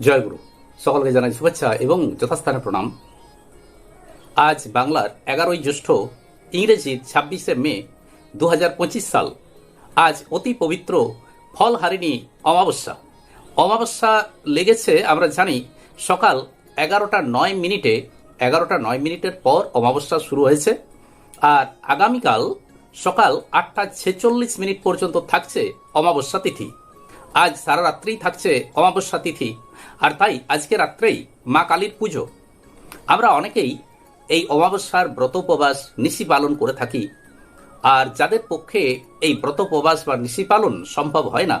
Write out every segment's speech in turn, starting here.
জয়গুরু সকলকে জানাই শুভেচ্ছা এবং যথাস্থানে প্রণাম। আজ বাংলার এগারোই জ্যৈষ্ঠ ইংরেজির ছাব্বিশে মে দু হাজার পঁচিশ সাল। আজ অতি পবিত্র ফল হারিণী অমাবস্যা। অমাবস্যা লেগেছে, আমরা জানি, সকাল এগারোটা নয় মিনিটে। এগারোটা নয় মিনিটের পর অমাবস্যা শুরু হয়েছে। আর আগামীকাল সকাল আটটা ছেচল্লিশ মিনিট পর্যন্ত থাকছে অমাবস্যা তিথি। আজ সারা রাত্রেই থাকছে অমাবস্যা তিথি, আর তাই আজকে রাত্রেই মা কালীর পুজো। আমরা অনেকেই এই অমাবস্যার ব্রত উপবাস নিশি পালন করে থাকি, আর যাদের পক্ষে এই ব্রত উপবাস বা নিশি পালন সম্ভব হয় না।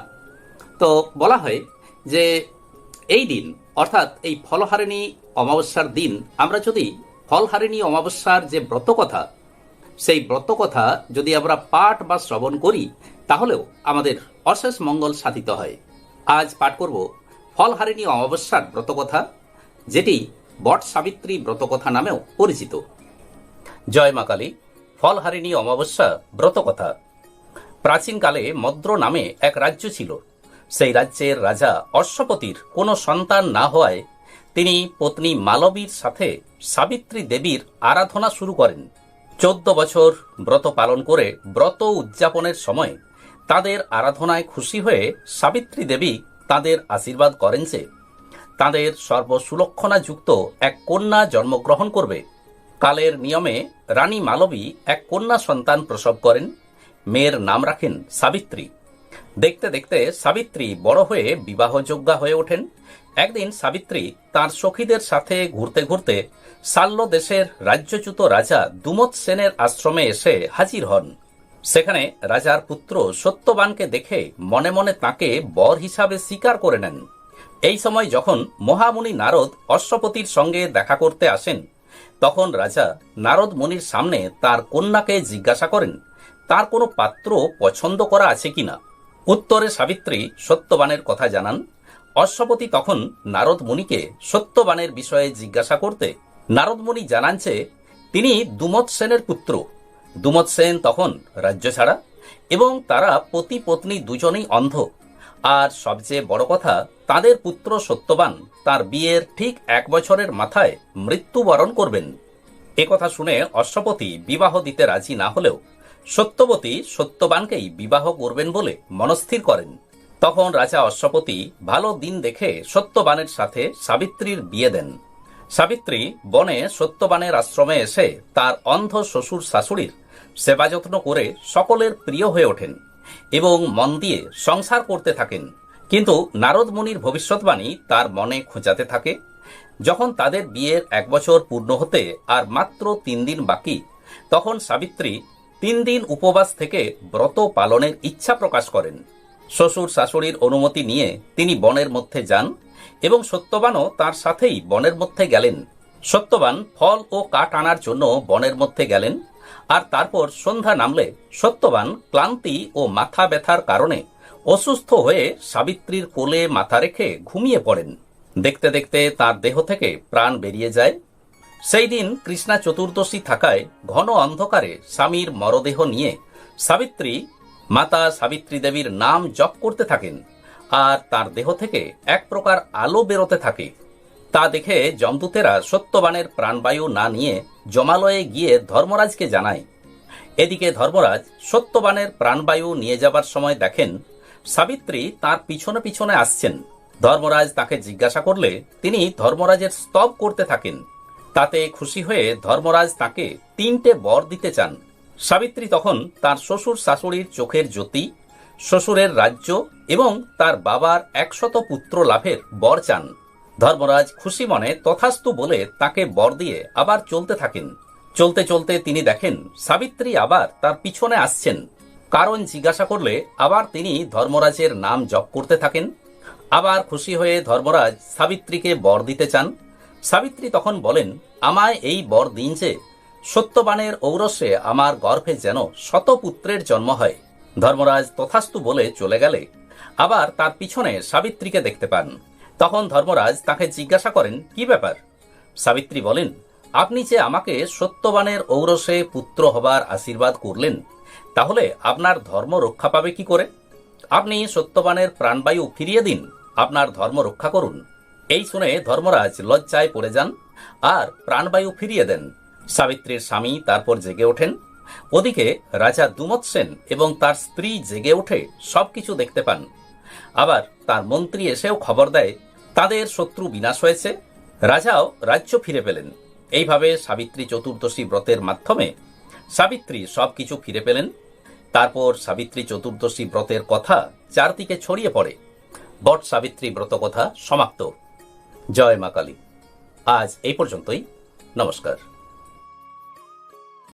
তো বলা হয় যে এই দিন, অর্থাৎ এই ফলহারিণী অমাবস্যার দিন, আমরা যদি ফলহারিণী অমাবস্যার যে ব্রত কথা সেই ব্রত কথা যদি আমরা পাঠ বা শ্রবণ করি তাহলেও আমাদের অশেষ মঙ্গল সাধিত হয়। আজ পাঠ করব ফলহারিণী অমাবস্যার ব্রতকথা, যেটি বট সাবিত্রী ব্রতকথা নামেও পরিচিত। জয় মা কালী, ফলহারিণী অমাবস্যা ব্রতকথা। প্রাচীনকালে মদ্র নামে এক রাজ্য ছিল। সেই রাজ্যের রাজা অশ্বপতির কোনো সন্তান না হওয়ায় তিনি পত্নী মালবীর সাথে সাবিত্রী দেবীর আরাধনা শুরু করেন। চোদ্দ বছর ব্রত পালন করে ব্রত উদযাপনের সময় তাদের আরাধনায় খুশি হয়ে সাবিত্রী দেবী তাদের আশীর্বাদ করেন যে তাদের সর্বসুলক্ষণাযুক্ত এক কন্যা জন্মগ্রহণ করবে। কালের নিয়মে রানী মালবী এক কন্যা সন্তান প্রসব করেন। মেয়ের নাম রাখেন সাবিত্রী। দেখতে দেখতে সাবিত্রী বড় হয়ে বিবাহযোগ্যা হয়ে ওঠেন। একদিন সাবিত্রী তার সখীদের সাথে ঘুরতে ঘুরতে সাল্য দেশের রাজ্যচ্যুত রাজা দুমত সেনের আশ্রমে এসে হাজির হন। সেখানে রাজার পুত্র সত্যবানকে দেখে মনে মনে তাকে বর হিসাবে স্বীকার করে নেন। এই সময় যখন মহামুনি নারদ অশ্বপতির সঙ্গে দেখা করতে আসেন, তখন রাজা নারদ মুনির সামনে তার কন্যাকে জিজ্ঞাসা করেন, তার কোনো পাত্র পছন্দ করা আছে কিনা উত্তরে সাবিত্রী সত্যবানের কথা জানান, অশ্বপতি তখন নারদ মুনিকে সত্যবানের বিষয়ে জিজ্ঞাসা করতে, নারদ মুনি জানান যে, তিনি দুমত সেনের পুত্র। দুমত সেন তখন রাজ্য ছাড়া এবং তারা পতি পত্নী দুজনেই অন্ধ। আর সবচেয়ে বড় কথা, তাদের পুত্র সত্যবান, তার বিয়ের ঠিক এক বছরের মাথায় মৃত্যুবরণ করবেন। একথা শুনে অশ্বপতি বিবাহ দিতে রাজি না হলেও সত্যবতী সত্যবানকেই বিবাহ করবেন বলে মনস্থির করেন। তখন রাজা অশ্বপতি ভালো দিন দেখে সত্যবানের সাথে সাবিত্রীর বিয়ে দেন। সাবিত্রী বনে সত্যবানের আশ্রমে এসে তার অন্ধ শ্বশুর শাশুড়ির সেবা যত্ন করে সকলের প্রিয় হয়ে ওঠেন এবং মন দিয়ে সংসার করতে থাকেন। কিন্তু নারদ মুনির ভবিষ্যৎবাণী তার মনে খোঁজাতে থাকে। যখন তাদের বিয়ের এক বছর পূর্ণ হতে আর মাত্র তিন দিন বাকি, তখন সাবিত্রী তিন দিন উপবাস থেকে ব্রত পালনের ইচ্ছা প্রকাশ করেন। শ্বশুর শাশুড়ির অনুমতি নিয়ে তিনি বনের মধ্যে যান। এবং সত্যবানও তার সাথেই বনের মধ্যে গেলেন। সত্যবান ফল ও কাঠ আনার জন্য বনের মধ্যে গেলেন আর তারপর সন্ধ্যা নামলে সত্যবান ক্লান্তি ও মাথা ব্যথার কারণে অসুস্থ হয়ে সাবিত্রীর কোলে মাথা রেখে ঘুমিয়ে পড়েন। দেখতে দেখতে তার দেহ থেকে প্রাণ বেরিয়ে যায়। সেই দিন কৃষ্ণা চতুর্দশী থাকায় ঘন অন্ধকারে স্বামীর মরদেহ নিয়ে সাবিত্রী, মাতা সাবিত্রী দেবীর নাম জপ করতে থাকেন। আর তার দেহ থেকে এক প্রকার আলো বেরোতে থাকে। তা দেখে যমদূতেরা সত্যবানের প্রাণবায়ু না নিয়ে জমালয়ে গিয়ে ধর্মরাজকে জানায়। এদিকে ধর্মরাজ সত্যবানের প্রাণবায়ু নিয়ে যাবার সময় দেখেন সাবিত্রী তার পিছনে পিছনে আসছেন। ধর্মরাজ তাকে জিজ্ঞাসা করলে তিনি ধর্মরাজের স্তব করতে থাকেন। তাতে খুশি হয়ে ধর্মরাজ তাকে তিনটে বর দিতে চান। সাবিত্রী তখন তার শ্বশুর শাশুড়ির চোখের জ্যোতি, শ্বশুরের রাজ্য এবং তার বাবার একশত পুত্র লাভের বর চান। ধর্মরাজ খুশি মনে তথাস্তু বলে তাকে বর দিয়ে আবার চলতে থাকেন। চলতে চলতে তিনি দেখেন সাবিত্রী আবার তার পিছনে আসছেন। কারণ জিজ্ঞাসা করলে আবার তিনি ধর্মরাজের নাম জপ করতে থাকেন। আবার খুশি হয়ে ধর্মরাজ সাবিত্রীকে বর দিতে চান। সাবিত্রী তখন বলেন, আমায় এই বর দিন যে, সত্যবানের ঔরসে আমার গর্ভে যেন শতপুত্রের জন্ম হয়। ধর্মরাজ তথাস্তু বলে চলে গেলে আবার তার পিছনে সাবিত্রীকে দেখতে পান। তখন ধর্মরাজ তাকে জিজ্ঞাসা করেন, কি ব্যাপার? সাবিত্রী বলেন, আপনি যে আমাকে সত্যবানের ঔরসে পুত্র হবার আশীর্বাদ করলেন, তাহলে আপনার ধর্ম রক্ষা পাবে কি করে? আপনি সত্যবানের প্রাণবায়ু ফিরিয়ে দিন, আপনার ধর্ম রক্ষা করুন। এই শুনে ধর্মরাজ লজ্জায় পড়ে যান আর প্রাণবায়ু ফিরিয়ে দেন। সাবিত্রীর স্বামী তারপর জেগে ওঠেন। ওদিকে রাজা দুমত সেন এবং তার স্ত্রী জেগে ওঠে সবকিছু দেখতে পান। আবার তার মন্ত্রী এসেও খবর দেয়, তাদের শত্রু বিনাশ হয়েছে, রাজাও রাজ্য ফিরে পেলেন। এইভাবে সাবিত্রী চতুর্দশী ব্রতের মাধ্যমে সাবিত্রী সবকিছু ফিরে পেলেন। তারপর সাবিত্রী চতুর্দশী ব্রতের কথা চারদিকে ছড়িয়ে পড়ে। বট সাবিত্রী ব্রত কথা সমাপ্ত। জয় মা কালী। আজ এই পর্যন্তই। নমস্কার।